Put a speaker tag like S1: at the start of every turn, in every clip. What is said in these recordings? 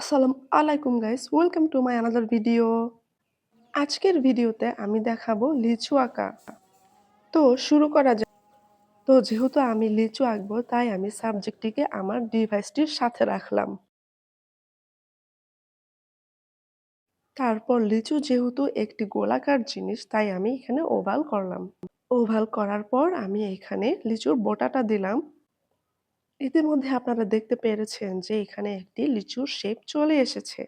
S1: আসসালামু আলাইকুম guys welcome to my another video আজকের ভিডিওতে আমি দেখাবো লিচু আঁকা। তো শুরু করা যাক। তো যেহেতু আমি লিচু আঁকবো, তাই আমি সাবজেক্টটিকে আমার ডিভাইসটির সাথে রাখলাম। তারপর লিচু যেহেতু একটি গোলাকার জিনিস, তাই আমি এখানে ওভাল করলাম। ওভাল করার পর আমি এখানে লিচুর বোটাটা দিলাম। ইতিমধ্যে আপনারা দেখতে পেরেছেন যে, এখানে একটি লিচুর শেপ চলে এসেছে।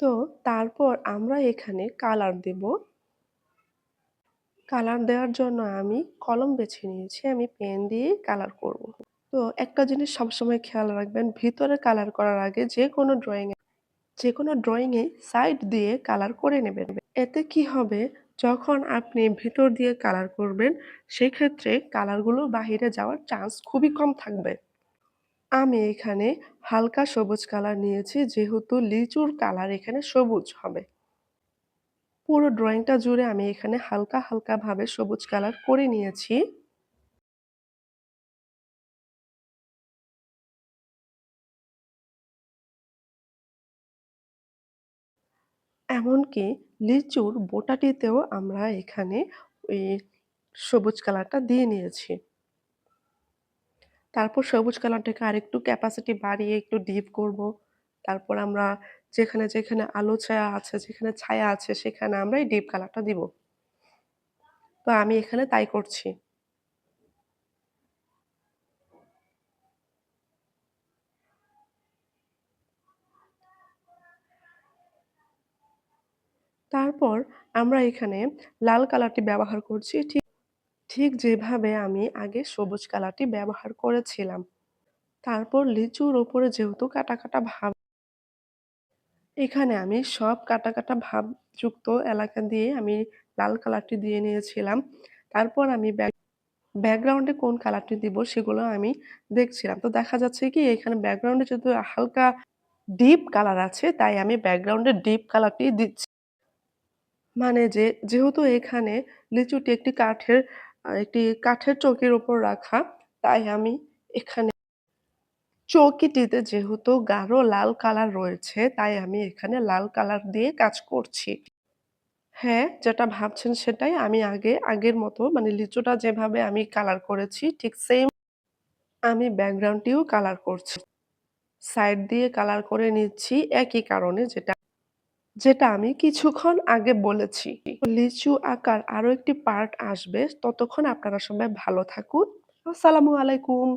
S1: তো তারপর আমরা এখানে কালার দেব। কালার দেওয়ার জন্য আমি কলম বেছে নিয়েছি, আমি পেন দিয়ে কালার করব। তো একটা জিনিস সবসময় খেয়াল রাখবেন, ভিতরে কালার করার আগে যে কোনো ড্রয়িং যে কোনো ড্রয়িংয়ে সাইড দিয়ে কালার করে নেবেন। এতে কি হবে? যখন আপনি ভিতর দিয়ে কালার করবেন, সেক্ষেত্রে কালারগুলো বাহিরে যাওয়ার চান্স খুবই কম থাকবে। আমি এখানে হালকা সবুজ কালার নিয়েছি, যেহেতু লিচুর কালার এখানে সবুজ হবে। পুরো ড্রয়িংটা জুড়ে আমি এখানে হালকা হালকাভাবে সবুজ কালার করে নিয়েছি। এমনকি লিচুর বোটাটিতেও আমরা এখানে ওই সবুজ কালারটা দিয়ে নিয়েছি তারপর সবুজ কালারটাকে আরেকটু ক্যাপাসিটি বাড়িয়ে একটু ডিপ করব। তারপর আমরা যেখানে, যেখানে আলো ছায়া আছে, যেখানে ছায়া আছে সেখানে আমরা এই ডিপ কালারটা দিব। তো আমি এখানে তাই করছি। তারপর আমরা এখানে লাল কালারটি ব্যবহার করছি ঠিক ঠিক যেভাবে আমি আগে সবুজ কালারটি ব্যবহার করেছিলাম। তারপর লিচুর ওপরে যেহেতু কাটা, কাটা ভাব এখানে আমি সব কাটা, কাটা ভাবযুক্ত এলাকা দিয়ে আমি লাল কালারটি দিয়ে নিয়েছিলাম। তারপর আমি ব্যাক ব্যাকগ্রাউন্ডে কোন কালারটি দিব সেগুলো আমি দেখছিলাম। তো দেখা যাচ্ছে কি এখানে ব্যাকগ্রাউন্ডে যেহেতু হালকা ডিপ কালার আছে তাই আমি ব্যাকগ্রাউন্ডে ডিপ কালারটি দিচ্ছি। মানে যে যেহেতু এখানে লিচুটি একটি কাঠের একটি কাঠের চৌকির উপর রাখা, তাই আমি এখানে চৌকিটিতে যেহেতু গাঢ় লাল কালার রয়েছে, তাই আমি এখানে লাল কালার দিয়ে কাজ করছি। হ্যাঁ, যেটা ভাবছেন সেটাই। আমি আগে আগের মতো মানে লিচুটা যেভাবে আমি কালার করেছি ঠিক সেম আমি ব্যাকগ্রাউন্ডটিও কালার করছি। সাইড দিয়ে কালার করে নিচ্ছি একই কারণে যেটা যেটা আমি কিছুক্ষণ আগে বলেছি। লিচু আকার আরও একটি পার্ট আসবে। ততক্ষণ আপনারা সবাই ভালো থাকুন। আসসালামু আলাইকুম।